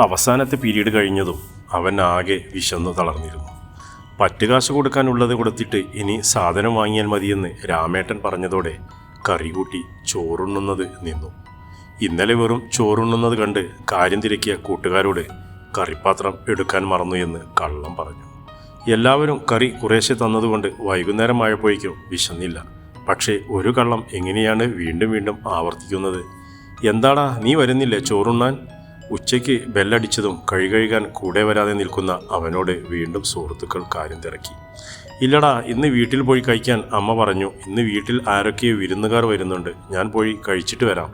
അവസാനത്തെ പീരീഡ് കഴിഞ്ഞതും അവൻ ആകെ വിശന്നു തളർന്നിരുന്നു. പറ്റുകാശ് കൊടുക്കാനുള്ളത് കൊടുത്തിട്ട് ഇനി സാധനം വാങ്ങിയാൽ മതിയെന്ന് രാമേട്ടൻ പറഞ്ഞതോടെ കറി കൂട്ടി ചോറുണ്ണുന്നത് നിന്നു. ഇന്നലെ വെറും ചോറുണ്ണുന്നത് കണ്ട് കാര്യം തിരക്കിയ കൂട്ടുകാരോട് കറിപ്പാത്രം എടുക്കാൻ മറന്നു എന്ന് കള്ളം പറഞ്ഞു. എല്ലാവരും കറി കുറേശ്ശെ തന്നതുകൊണ്ട് വൈകുന്നേരം വൈകുന്നേരമായപ്പോഴേക്കും വിശന്നില്ല. പക്ഷേ ഒരു കള്ളം എങ്ങനെയാണ് വീണ്ടും വീണ്ടും ആവർത്തിക്കുന്നത്? എന്താടാ നീ വരുന്നില്ലേ ചോറുണ്ണാൻ? ഉച്ചയ്ക്ക് ബെല്ലടിച്ചതും കഴി കഴുകാൻ കൂടെ വരാതെ നിൽക്കുന്ന അവനോട് വീണ്ടും സുഹൃത്തുക്കൾ കാര്യം തിരക്കി. ഇല്ലടാ ഇന്ന് വീട്ടിൽ പോയി കഴിക്കാൻ അമ്മ പറഞ്ഞു ഇന്ന് വീട്ടിൽ ആരൊക്കെയോ വിരുന്നുകാർ വരുന്നുണ്ട് ഞാൻ പോയി കഴിച്ചിട്ട് വരാം.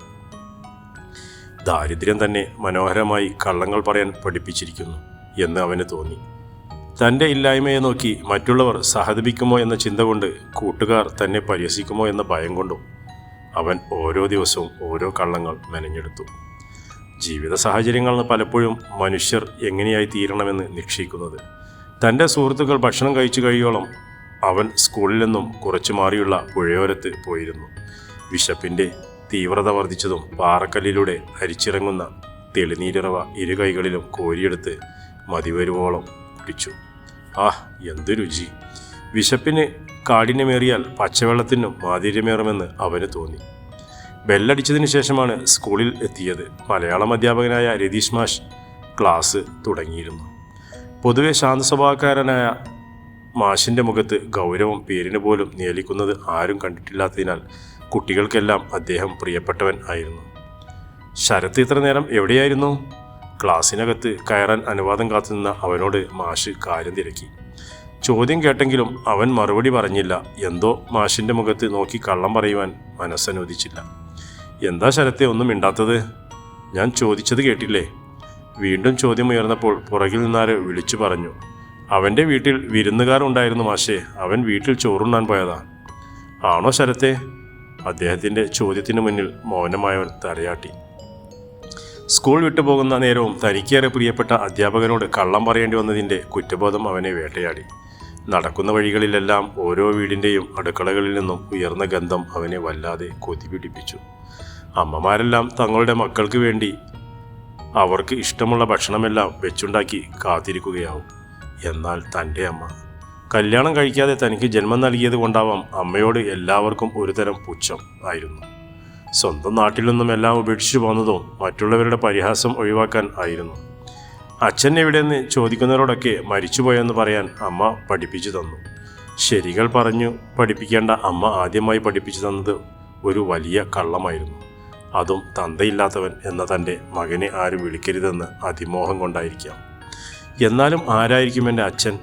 ദാരിദ്ര്യം തന്നെ മനോഹരമായി കള്ളങ്ങൾ പറയാൻ പഠിപ്പിച്ചിരിക്കുന്നു എന്ന് അവന് തോന്നി. തന്റെ ഇല്ലായ്മയെ നോക്കി മറ്റുള്ളവർ സഹതപിക്കുമോ എന്ന ചിന്ത കൊണ്ട് കൂട്ടുകാർ തന്നെ പരിഹസിക്കുമോ എന്ന ഭയം കൊണ്ടും അവൻ ഓരോ ദിവസവും ഓരോ കള്ളങ്ങൾ മെനഞ്ഞെടുത്തു. ജീവിത സാഹചര്യങ്ങളാണ് പലപ്പോഴും മനുഷ്യർ എങ്ങനെയായി തീരണമെന്ന് നിശ്ചയിക്കുന്നത്. തന്റെ സുഹൃത്തുക്കൾ ഭക്ഷണം കഴിച്ചു കഴിയോളം അവൻ സ്കൂളിൽ നിന്നും കുറച്ചു മാറിയുള്ള പുഴയോരത്ത് പോയിരുന്നു. വിശപ്പിന്റെ തീവ്രത വർദ്ധിച്ചതും പാറക്കല്ലിലൂടെ അരിച്ചിറങ്ങുന്ന തെളിനീരിറവ ഇരുകൈകളിലും കോരിയെടുത്ത് മതിവരുവോളം കുടിച്ചു. ആഹ് എന്ത് രുചി. വിശപ്പിന് കാഠിന്യമേറിയാൽ പച്ചവെള്ളത്തിനും മാധുര്യമേറുമെന്ന് അവന് തോന്നി. ബെല്ലടിച്ചതിന് ശേഷമാണ് സ്കൂളിൽ എത്തിയത്. മലയാളം അധ്യാപകനായ രതീഷ് മാഷ് ക്ലാസ് തുടങ്ങിയിരുന്നു. പൊതുവെ ശാന്ത സ്വഭാവക്കാരനായ മാഷിന്റെ മുഖത്ത് ഗൗരവം പേരിന് പോലും നിയലിക്കുന്നത് ആരും കണ്ടിട്ടില്ലാത്തതിനാൽ കുട്ടികൾക്കെല്ലാം അദ്ദേഹം പ്രിയപ്പെട്ടവൻ ആയിരുന്നു. ശരത്ത് ഇത്ര നേരം എവിടെയായിരുന്നു? ക്ലാസ്സിനകത്ത് കയറാൻ അനുവാദം കാത്തുനിന്ന അവനോട് മാഷ് കാര്യം തിരക്കി. ചോദ്യം കേട്ടെങ്കിലും അവൻ മറുപടി പറഞ്ഞില്ല. എന്തോ മാഷിന്റെ മുഖത്ത് നോക്കി കള്ളം പറയുവാൻ മനസ്സനുവദിച്ചില്ല. എന്താ ശരത്തെ ഒന്നും മിണ്ടാത്തത്? ഞാൻ ചോദിച്ചത് കേട്ടില്ലേ? വീണ്ടും ചോദ്യം ഉയർന്നപ്പോൾ പുറകിൽ നിന്നാരെ വിളിച്ചു പറഞ്ഞു. അവന്റെ വീട്ടിൽ വിരുന്നുകാരുണ്ടായിരുന്നു മാഷേ അവൻ വീട്ടിൽ ചോറുണ്ണാൻ പോയതാ. ആണോ ശരത്തെ? അദ്ദേഹത്തിന്റെ ചോദ്യത്തിന് മുന്നിൽ മൗനമായവൻ തലയാട്ടി. സ്കൂൾ വിട്ടുപോകുന്ന നേരവും തനിക്കേറെ പ്രിയപ്പെട്ട അധ്യാപകനോട് കള്ളം പറയേണ്ടി വന്നതിന്റെ കുറ്റബോധം അവനെ വേട്ടയാടി. നടക്കുന്ന വഴികളിലെല്ലാം ഓരോ വീടിന്റെയും അടുക്കളകളിൽ നിന്നും ഉയർന്ന ഗന്ധം അവനെ വല്ലാതെ കൊതി പിടിപ്പിച്ചു അമ്മമാരെല്ലാം തങ്ങളുടെ മക്കൾക്ക് വേണ്ടി അവർക്ക് ഇഷ്ടമുള്ള ഭക്ഷണമെല്ലാം വെച്ചുണ്ടാക്കി കാത്തിരിക്കുകയാവും. എന്നാൽ തന്റെ അമ്മ കല്യാണം കഴിക്കാതെ തനിക്ക് ജന്മം നൽകിയത് കൊണ്ടാവാം അമ്മയോട് എല്ലാവർക്കും ഒരുതരം പുച്ഛം ആയിരുന്നു. സ്വന്തം നാട്ടിൽ നിന്നും എല്ലാം ഉപേക്ഷിച്ചു പോന്നതും മറ്റുള്ളവരുടെ പരിഹാസം ഒഴിവാക്കാൻ ആയിരുന്നു. അച്ഛൻ എവിടെയെന്ന് ചോദിക്കുന്നവരോടൊക്കെ മരിച്ചുപോയെന്ന് പറയാൻ അമ്മ പഠിപ്പിച്ചു തന്നു. ശരികൾ പറഞ്ഞു പഠിപ്പിക്കേണ്ട അമ്മ ആദ്യമായി പഠിപ്പിച്ചു തന്നത് ഒരു വലിയ കള്ളമായിരുന്നു. അതും തന്തയില്ലാത്തവൻ എന്ന തന്റെ മകനെ ആരും വിളിക്കരുതെന്ന് അതിമോഹം കൊണ്ടായിരിക്കാം. എന്നാലും ആരായിരിക്കും എന്റെ അച്ഛൻ?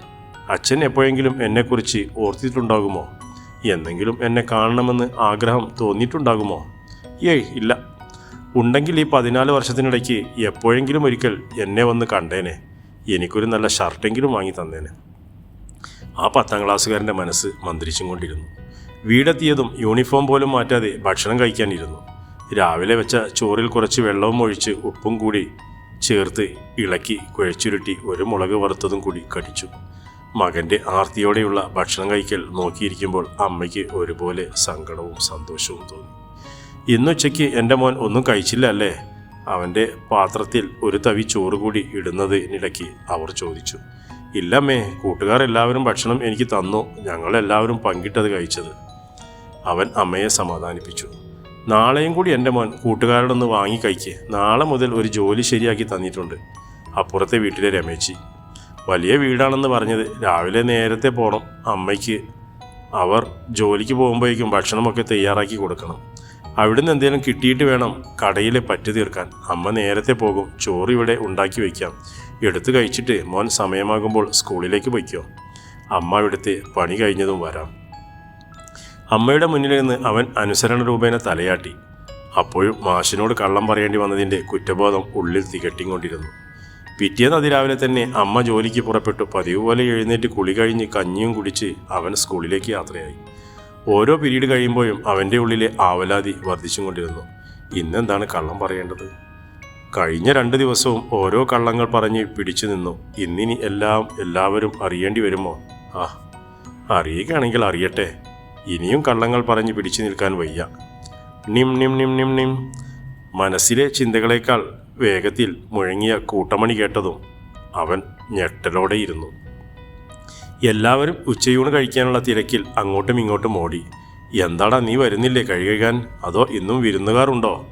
അച്ഛൻ എപ്പോഴെങ്കിലും എന്നെക്കുറിച്ച് ഓർത്തിട്ടുണ്ടാകുമോ? എന്നെങ്കിലും എന്നെ കാണണമെന്ന് ആഗ്രഹം തോന്നിയിട്ടുണ്ടാകുമോ? ഏയ് ഇല്ല. ഉണ്ടെങ്കിൽ ഈ പതിനാല് വർഷത്തിനിടയ്ക്ക് എപ്പോഴെങ്കിലും ഒരിക്കൽ എന്നെ വന്ന് കണ്ടേനെ. എനിക്കൊരു നല്ല ഷർട്ടെങ്കിലും വാങ്ങി തന്നേനെ. ആ പത്താം ക്ലാസ്സുകാരന്റെ മനസ്സ് മന്ത്രിച്ചും കൊണ്ടിരുന്നു. വീടെത്തിയതും യൂണിഫോം പോലും മാറ്റാതെ ഭക്ഷണം കഴിക്കാനിരുന്നു. രാവിലെ വെച്ച ചോറിൽ കുറച്ച് വെള്ളവും ഒഴിച്ച് ഉപ്പും കൂടി ചേർത്ത് ഇളക്കി കുഴച്ചുരുട്ടി ഒരു മുളക് വറുത്തതും കൂടി കടിച്ചു. മകന്റെ ആർത്തിയോടെയുള്ള ഭക്ഷണം കഴിക്കൽ നോക്കിയിരിക്കുമ്പോൾ അമ്മയ്ക്ക് ഒരുപോലെ സങ്കടവും സന്തോഷവും തോന്നി. ഇന്നുച്ചയ്ക്ക് എന്റെ മോൻ ഒന്നും കഴിച്ചില്ല അല്ലേ? അവന്റെ പാത്രത്തിൽ ഒരു തവി ചോറ് കൂടി ഇടുന്നതിനിടയ്ക്ക് അവർ ചോദിച്ചു. ഇല്ലമ്മേ കൂട്ടുകാർ എല്ലാവരും ഭക്ഷണം എനിക്ക് തന്നു. ഞങ്ങളെല്ലാവരും പങ്കിട്ടത് കഴിച്ചത്. അവൻ അമ്മയെ സമാധാനിപ്പിച്ചു. നാളെയും കൂടി എന്റെ മോൻ കൂട്ടുകാരോടൊന്ന് വാങ്ങി കഴിക്ക്. നാളെ മുതൽ ഒരു ജോലി ശരിയാക്കി തന്നിട്ടുണ്ട്. അപ്പുറത്തെ വീട്ടിലെ രമേശി. വലിയ വീടാണെന്ന് പറഞ്ഞത് രാവിലെ നേരത്തെ പോകണം അമ്മയ്ക്ക്. അവർ ജോലിക്ക് പോകുമ്പോഴേക്കും ഭക്ഷണമൊക്കെ തയ്യാറാക്കി കൊടുക്കണം. അവിടുന്ന് എന്തെങ്കിലും കിട്ടിയിട്ട് വേണം കടയിലെ പറ്റു തീർക്കാൻ. അമ്മ നേരത്തെ പോകും. ചോറ് ഇവിടെ ഉണ്ടാക്കി വയ്ക്കാം. എടുത്തു കഴിച്ചിട്ട് മോൻ സമയമാകുമ്പോൾ സ്കൂളിലേക്ക് പൊയ്ക്കോ. അമ്മ ഇവിടുത്തെ പണി കഴിഞ്ഞതും വരാം. അമ്മയുടെ മുന്നിൽ നിന്ന് അവൻ അനുസരണ രൂപേണ തലയാട്ടി. അപ്പോഴും മാഷിനോട് കള്ളം പറയേണ്ടി വന്നതിന്റെ കുറ്റബോധം ഉള്ളിൽ തികട്ടിക്കൊണ്ടിരുന്നു. പിറ്റേന്ന് അതിരാവിലെ തന്നെ അമ്മ ജോലിക്ക് പുറപ്പെട്ടു പതിവ് പോലെ എഴുന്നേറ്റ് കുളി കഴിഞ്ഞ് കഞ്ഞിയും കുടിച്ച് അവൻ സ്കൂളിലേക്ക് യാത്രയായി. ഓരോ പിരീഡ് കഴിയുമ്പോഴും അവന്റെ ഉള്ളിലെ ആവലാതി വർദ്ധിച്ചും കൊണ്ടിരുന്നു. ഇന്നെന്താണ് കള്ളം പറയേണ്ടത്? കഴിഞ്ഞ രണ്ട് ദിവസവും ഓരോ കള്ളങ്ങൾ പറഞ്ഞ് പിടിച്ചു നിന്നു. ഇന്നിനി എല്ലാം എല്ലാവരും അറിയേണ്ടി വരുമോ? ആ അറിയുകയാണെങ്കിൽ അറിയട്ടെ. ഇനിയും കള്ളങ്ങൾ പറഞ്ഞ് പിടിച്ചു നിൽക്കാൻ വയ്യ. നിം നിം നിം നിം നിം. മനസ്സിലെ ചിന്തകളേക്കാൾ വേഗത്തിൽ മുഴങ്ങിയ കൂട്ടമണി കേട്ടതും അവൻ ഞെട്ടലോടെയിരുന്നു എല്ലാവരും ഉച്ചയൂണ് കഴിക്കാനുള്ള തിരക്കിൽ അങ്ങോട്ടും ഇങ്ങോട്ടും ഓടി. എന്താടാ നീ വരുന്നില്ലേ കഴിയാൻ അതോ ഇന്നും വിരുന്നുകാരുണ്ടോ?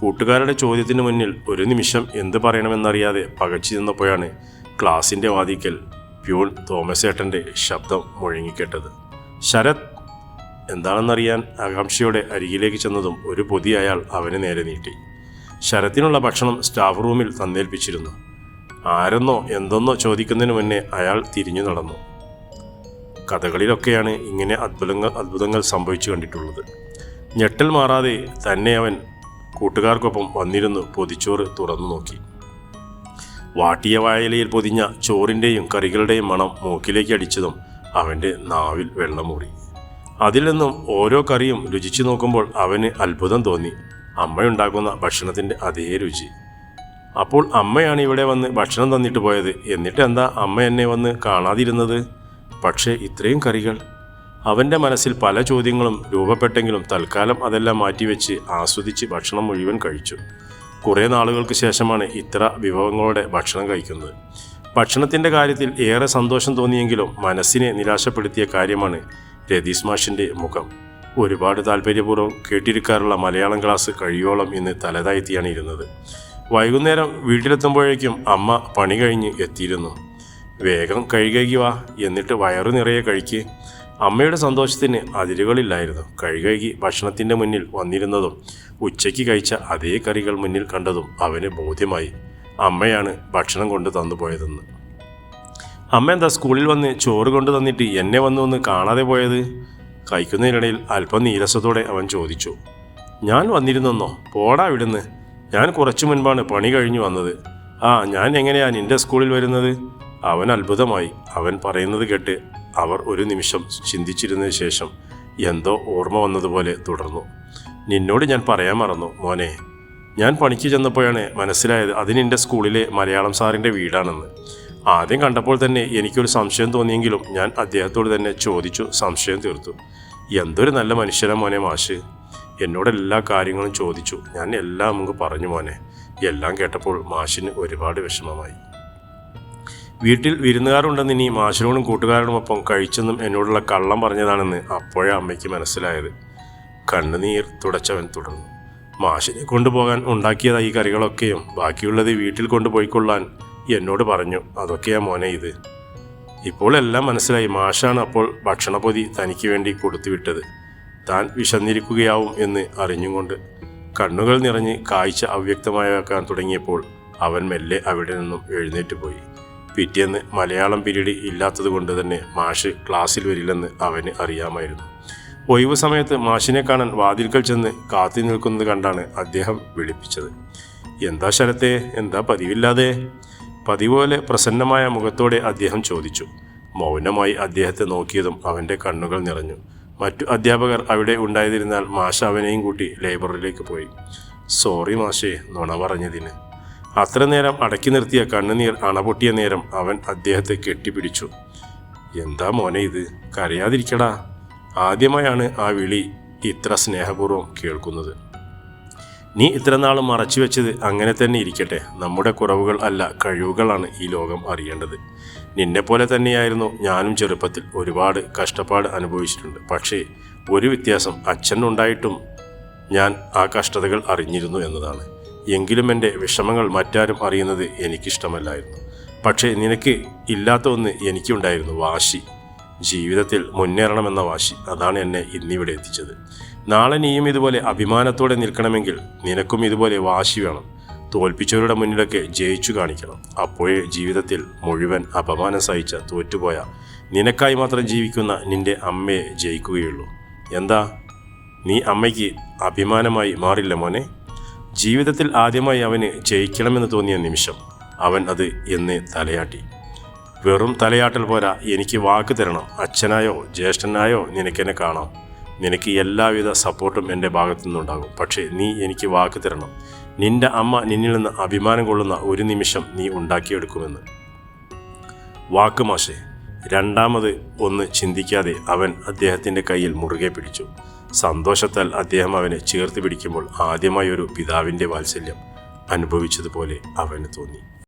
കൂട്ടുകാരുടെ ചോദ്യത്തിന് മുന്നിൽ ഒരു നിമിഷം എന്ത് പറയണമെന്നറിയാതെ പകച്ചു നിന്നപ്പോഴാണ് ക്ലാസിന്റെ വാതിക്കൽ പ്യൂൺ തോമസ് ഏട്ടന്റെ ശബ്ദം മുഴങ്ങിക്കേട്ടത്. ശരത് എന്താണെന്നറിയാൻ ആകാംക്ഷയോടെ അരികിലേക്ക് ചെന്നതും ഒരു പൊതി അയാൾ അവന് നേരെ നീട്ടി. ശരത്തിനുള്ള ഭക്ഷണം സ്റ്റാഫ് റൂമിൽ തന്നേൽപ്പിച്ചിരുന്നു. ആരെന്നോ എന്തെന്നോ ചോദിക്കുന്നതിന് മുന്നേ അയാൾ തിരിഞ്ഞു നടന്നു. കഥകളിലൊക്കെയാണ് ഇങ്ങനെ അത്ഭുതങ്ങൾ അത്ഭുതങ്ങൾ സംഭവിച്ചു കണ്ടിട്ടുള്ളത്. ഞെട്ടൽ മാറാതെ തന്നെ അവൻ കൂട്ടുകാർക്കൊപ്പം വന്നിരുന്നു പൊതിച്ചോറ് തുറന്നു നോക്കി. വാട്ടിയ വായലയിൽ പൊതിഞ്ഞ ചോറിന്റെയും കറികളുടെയും മണം മൂക്കിലേക്ക് അടിച്ചതും അവന്റെ നാവിൽ വെള്ളമൂറി. അതിൽ നിന്നും ഓരോ കറിയും രുചിച്ചു നോക്കുമ്പോൾ അവന് അത്ഭുതം തോന്നി. അമ്മയുണ്ടാക്കുന്ന ഭക്ഷണത്തിന്റെ അതേ രുചി. അപ്പോൾ അമ്മയാണ് ഇവിടെ വന്ന് ഭക്ഷണം തന്നിട്ട് പോയത്. എന്നിട്ട് എന്താ അമ്മ എന്നെ വന്ന് കാണാതിരുന്നത്? പക്ഷേ ഇത്രയും കറികൾ. അവന്റെ മനസ്സിൽ പല ചോദ്യങ്ങളും രൂപപ്പെട്ടെങ്കിലും തൽക്കാലം അതെല്ലാം മാറ്റിവെച്ച് ആസ്വദിച്ച് ഭക്ഷണം മുഴുവൻ കഴിച്ചു. കുറേ നാളുകൾക്ക് ശേഷമാണ് ഇത്ര വിഭവങ്ങളോടെ ഭക്ഷണം കഴിക്കുന്നത്. ഭക്ഷണത്തിന്റെ കാര്യത്തിൽ ഏറെ സന്തോഷം തോന്നിയെങ്കിലും മനസ്സിനെ നിരാശപ്പെടുത്തിയ കാര്യമാണ് രതീഷ് മാഷിന്റെ മുഖം. ഒരുപാട് താല്പര്യപൂർവം കേട്ടിരിക്കാറുള്ള മലയാളം ക്ലാസ് കഴിയോളം ഇന്ന് തലതാഴ്ത്തിയാണ് ഇരുന്നത്. വൈകുന്നേരം വീട്ടിലെത്തുമ്പോഴേക്കും അമ്മ പണി കഴിഞ്ഞ് എത്തിയിരുന്നു. വേഗം കഴുകി വാ എന്നിട്ട് വയറു നിറയെ കഴിക്ക്. അമ്മയുടെ സന്തോഷത്തിന് അതിരുകളില്ലായിരുന്നു. കഴുകി ഭക്ഷണത്തിന്റെ മുന്നിൽ വന്നിരുന്നതും ഉച്ചയ്ക്ക് കഴിച്ച അതേ കറികൾ മുന്നിൽ കണ്ടതും അവന് ബോധ്യമായി. അമ്മയാണ് ഭക്ഷണം കൊണ്ട് തന്നുപോയതെന്ന്. അമ്മ എന്താ സ്കൂളിൽ വന്ന് ചോറ് കൊണ്ട് തന്നിട്ട് എന്നെ വന്നു ഒന്ന് കാണാതെ പോയത്? കഴിക്കുന്നതിനിടയിൽ അല്പം നീരസത്തോടെ അവൻ ചോദിച്ചു. ഞാൻ വന്നിരുന്നെന്നോ? പോടാ ഇവിടുന്ന്. ഞാൻ കുറച്ചു മുൻപാണ് പണി കഴിഞ്ഞു വന്നത്. ആ ഞാൻ എങ്ങനെയാ നിന്റെ സ്കൂളിൽ വരുന്നത്? അവൻ അത്ഭുതമായി. അവൻ പറയുന്നത് കേട്ട് അവർ ഒരു നിമിഷം ചിന്തിച്ചിരുന്നതിന് ശേഷം എന്തോ ഓർമ്മ വന്നതുപോലെ തുടർന്നു. നിന്നോട് ഞാൻ പറയാൻ മറന്നു മോനെ. ഞാൻ പണിക്ക് ചെന്നപ്പോഴാണ് മനസ്സിലായത് അത് നിന്റെ സ്കൂളിലെ മലയാളം സാറിന്റെ വീടാണെന്ന്. ആദ്യം കണ്ടപ്പോൾ തന്നെ എനിക്കൊരു സംശയം തോന്നിയെങ്കിലും ഞാൻ അദ്ദേഹത്തോട് തന്നെ ചോദിച്ചു സംശയം തീർത്തു. എന്തൊരു നല്ല മനുഷ്യനാ മോനെ മാഷ്. എന്നോട് എല്ലാ കാര്യങ്ങളും ചോദിച്ചു. ഞാൻ എല്ലാം നമുക്ക് പറഞ്ഞു മോനെ. എല്ലാം കേട്ടപ്പോൾ മാഷിന് ഒരുപാട് വിഷമമായി. വീട്ടിൽ വിരുന്നുകാരുണ്ടെന്ന് ഇനി മാഷിനോടും കൂട്ടുകാരോടുമൊപ്പം കഴിച്ചെന്നും എന്നോടുള്ള കള്ളം പറഞ്ഞതാണെന്ന് അപ്പോഴേ അമ്മയ്ക്ക് മനസ്സിലായത്. കണ്ണുനീർ തുടച്ചവൻ തുടർന്നു. മാഷിനെ കൊണ്ടുപോകാൻ ഉണ്ടാക്കിയതായി കറികളൊക്കെയും. ബാക്കിയുള്ളത് വീട്ടിൽ കൊണ്ടുപോയിക്കൊള്ളാൻ എന്നോട് പറഞ്ഞു അതൊക്കെയാ മോനെ ഇത്. ഇപ്പോൾ എല്ലാം മനസ്സിലായി. മാഷാണ് അപ്പോൾ ഭക്ഷണപ്പൊതി തനിക്ക് വേണ്ടി കൊടുത്തുവിട്ടത്. താൻ വിശന്നിരിക്കുകയാവും എന്ന് അറിഞ്ഞുകൊണ്ട് കണ്ണുകൾ നിറഞ്ഞ് കാഴ്ച അവ്യക്തമാക്കാൻ തുടങ്ങിയപ്പോൾ അവൻ മെല്ലെ അവിടെ നിന്നും എഴുന്നേറ്റ് പോയി. പിറ്റേന്ന് മലയാളം പിരീഡ് ഇല്ലാത്തതുകൊണ്ട് തന്നെ മാഷ് ക്ലാസ്സിൽ വരില്ലെന്ന് അവന് അറിയാമായിരുന്നു. ഒഴിവ് സമയത്ത് മാഷിനെ കാണാൻ വാതിൽക്കൽ ചെന്ന് കാത്തി നിൽക്കുന്നത് കണ്ടാണ് അദ്ദേഹം വിളിപ്പിച്ചത്. എന്താ ശരത്തെ? എന്താ പതിവില്ലാതെ? പതിവ് പോലെ പ്രസന്നമായ മുഖത്തോടെ അദ്ദേഹം ചോദിച്ചു. മൗനമായി അദ്ദേഹത്തെ നോക്കിയതും അവന്റെ കണ്ണുകൾ നിറഞ്ഞു. മറ്റു അധ്യാപകർ അവിടെ ഉണ്ടായിരുന്നാൽ മാഷ അവനെയും കൂട്ടി ലൈബ്രറിയിലേക്ക് പോയി. സോറി മാഷേ നുണ പറഞ്ഞതിന്. അത്ര നേരം അടക്കി നിർത്തിയ കണ്ണുനീർ അണപൊട്ടിയ നേരം അവൻ അദ്ദേഹത്തെ കെട്ടിപ്പിടിച്ചു. എന്താ മോനെ ഇത്? കരയാതിരിക്കടാ. ആദ്യമായാണ് ആ വിളി ഇത്ര സ്നേഹപൂർവം കേൾക്കുന്നത്. നീ ഇത്ര നാളും മറച്ചു വെച്ചത് അങ്ങനെ തന്നെ ഇരിക്കട്ടെ. നമ്മുടെ കുറവുകൾ അല്ല കഴിവുകളാണ് ഈ ലോകം അറിയേണ്ടത്. നിന്നെപ്പോലെ തന്നെയായിരുന്നു ഞാനും ചെറുപ്പത്തിൽ ഒരുപാട് കഷ്ടപ്പാട് അനുഭവിച്ചിട്ടുണ്ട്. പക്ഷേ ഒരു വ്യത്യാസം അച്ഛനുണ്ടായിട്ടും ഞാൻ ആ കഷ്ടതകൾ അറിഞ്ഞിരുന്നു എന്നതാണ്. എങ്കിലും എന്റെ വിഷമങ്ങൾ മറ്റാരും അറിയുന്നത് എനിക്കിഷ്ടമല്ലായിരുന്നു. പക്ഷേ നിനക്ക് ഇല്ലാത്ത ഒന്ന് എനിക്കുണ്ടായിരുന്നു വാശി. ജീവിതത്തിൽ മുന്നേറണമെന്ന വാശി അതാണ് എന്നെ ഇന്നിവിടെ എത്തിച്ചത്. നാളെ നീയും ഇതുപോലെ അഭിമാനത്തോടെ നിൽക്കണമെങ്കിൽ നിനക്കും ഇതുപോലെ വാശി വേണം. തോൽപ്പിച്ചവരുടെ മുന്നിലൊക്കെ ജയിച്ചു കാണിക്കണം. അപ്പോഴേ ജീവിതത്തിൽ മുഴുവൻ അപമാനം സഹിച്ച തോറ്റുപോയ നിനക്കായി മാത്രം ജീവിക്കുന്ന നിന്റെ അമ്മയെ ജയിക്കുകയുള്ളൂ. എന്താ? നീ അമ്മയ്ക്ക് അഭിമാനമായി മാറില്ല മോനെ. ജീവിതത്തിൽ ആദ്യമായി അവന് ജയിക്കണമെന്ന് തോന്നിയ നിമിഷം അവൻ അത് എന്നെ തലയാട്ടി. വെറും തലയാട്ടൽ പോരാ എനിക്ക് വാക്ക് തരണം. അച്ഛനായോ ജ്യേഷ്ഠനായോ നിനക്കെന്നെ കാണാം. നിനക്ക് എല്ലാവിധ സപ്പോർട്ടും എന്റെ ഭാഗത്തു നിന്നുണ്ടാകും. പക്ഷേ നീ എനിക്ക് വാക്ക് തരണം. നിന്റെ അമ്മ നിന്നിൽ നിന്ന് അഭിമാനം കൊള്ളുന്ന ഒരു നിമിഷം നീ ഉണ്ടാക്കിയെടുക്കുമെന്ന്. വാക്ക് മാഷേ രണ്ടാമത് ഒന്ന് ചിന്തിക്കാതെ അവൻ അദ്ദേഹത്തിന്റെ കയ്യിൽ മുറുകെ പിടിച്ചു. സന്തോഷത്താൽ അദ്ദേഹം അവനെ ചേർത്ത് പിടിക്കുമ്പോൾ ആദ്യമായൊരു പിതാവിന്റെ വാത്സല്യം അനുഭവിച്ചതുപോലെ അവന് തോന്നി.